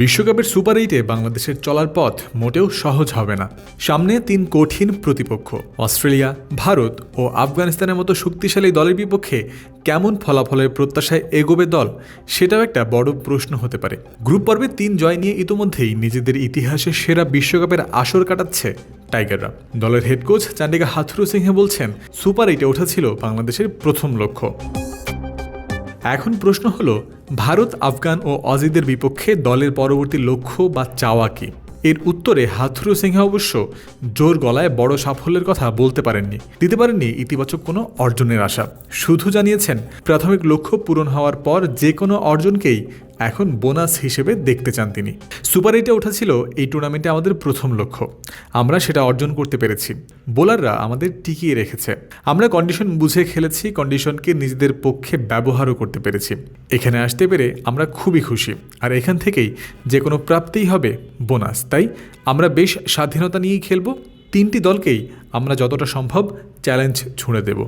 বিশ্বকাপের সুপার এইটে বাংলাদেশের চলার পথ মোটেও সহজ হবে না। সামনে তিন কঠিন প্রতিপক্ষ, অস্ট্রেলিয়া, ভারত ও আফগানিস্তানের মতো শক্তিশালী দলের বিপক্ষে কেমন ফলাফলের প্রত্যাশায় এগোবে দল, সেটাও একটা বড় প্রশ্ন হতে পারে। গ্রুপ পর্বে তিন জয় নিয়ে ইতোমধ্যেই নিজেদের ইতিহাসে সেরা বিশ্বকাপের আসর কাটাচ্ছে টাইগাররা। দলের head coach Chandika Hathurusinghe বলছেন, সুপার এইটে ওঠা ছিল বাংলাদেশের প্রথম লক্ষ্য। এখন প্রশ্ন হলো, ভারত, আফগান ও অজিদের বিপক্ষে দলের পরবর্তী লক্ষ্য বা চাওয়া কি? এর উত্তরে হাথুরু সিংহা অবশ্য জোর গলায় বড় সাফল্যের কথা বলতে পারেননি। দিতে পারেননি ইতিবাচক কোনো অর্জনের আশা। শুধু জানিয়েছেন, প্রাথমিক লক্ষ্য পূরণ হওয়ার পর যে কোনো অর্জনকেই এখন বোনাস হিসেবে দেখতে চান তিনি। সুপার এইটে ওঠা ছিল এই টুর্নামেন্টে আমাদের প্রথম লক্ষ্য। আমরা সেটা অর্জন করতে পেরেছি। বোলাররা আমাদের টিকিয়ে রেখেছে। আমরা কন্ডিশন বুঝে খেলেছি, কন্ডিশনকে নিজেদের পক্ষে ব্যবহারও করতে পেরেছি। এখানে আসতে পেরে আমরা খুবই খুশি। আর এখান থেকেই যে কোনো প্রাপ্তিই হবে বোনাস। তাই আমরা বেশ স্বাধীনতা নিয়েই খেলব। তিনটি দলকেই আমরা যতটা সম্ভব চ্যালেঞ্জ ছুঁড়ে দেব।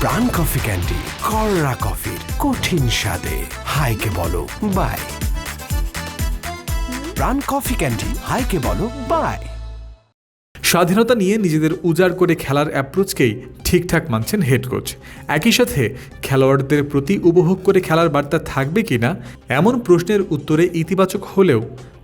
প্রাণ কফি ক্যান্ডি কররা কফির কঠিন স্বাদে। হাইকে বলো বাই। প্রাণ কফি ক্যান্ডি হাইকে বলো বাই। স্বাধীনতা নিয়ে নিজেদের উজাড় করে খেলার অ্যাপ্রোচকেই ঠিকঠাক মানছেন হেড কোচ। একই সাথে খেলোয়াড়দের প্রতি উপভোগ করে খেলার বার্তা থাকবে কিনা এমন প্রশ্নের উত্তরে ইতিবাচক হলেও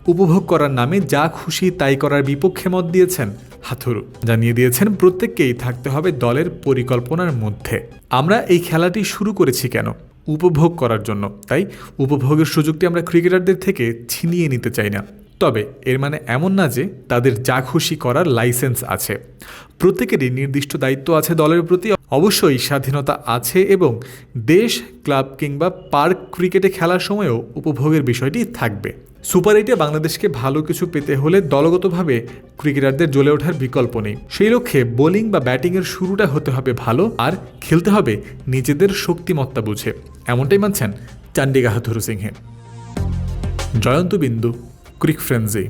উপভোগ করার নামে যা খুশি তাই করার বিপক্ষে মত দিয়েছেন হাথুরু জানিয়ে দিয়েছেন প্রত্যেককেই থাকতে হবে দলের পরিকল্পনার মধ্যে। আমরা এই খেলাটি শুরু করেছি কেন? উপভোগ করার জন্য। তাই উপভোগের সুযোগটি আমরা ক্রিকেটারদের থেকে ছিনিয়ে নিতে চাই না। তবে এর মানে এমন না যে তাদের যা খুশি করার লাইসেন্স আছে। প্রত্যেকেরই নির্দিষ্ট দায়িত্ব আছে দলের প্রতি। অবশ্যই স্বাধীনতা আছে এবং দেশ, ক্লাব কিংবা পার্ক ক্রিকেটে খেলার সময়ও উপভোগের বিষয়টি থাকবে। সুপার এইটে বাংলাদেশকে ভালো কিছু পেতে হলে দলগতভাবে ক্রিকেটারদের জ্বলে ওঠার বিকল্প নেই। সেই লক্ষ্যে বোলিং বা ব্যাটিংয়ের শুরুটা হতে হবে ভালো আর খেলতে হবে নিজেদের শক্তিমত্তা বুঝে। এমনটাই মানছেন চান্ডিকা সিংহে জয়ন্ত বিন্দু, ক্রিক ফ্রেন্সি।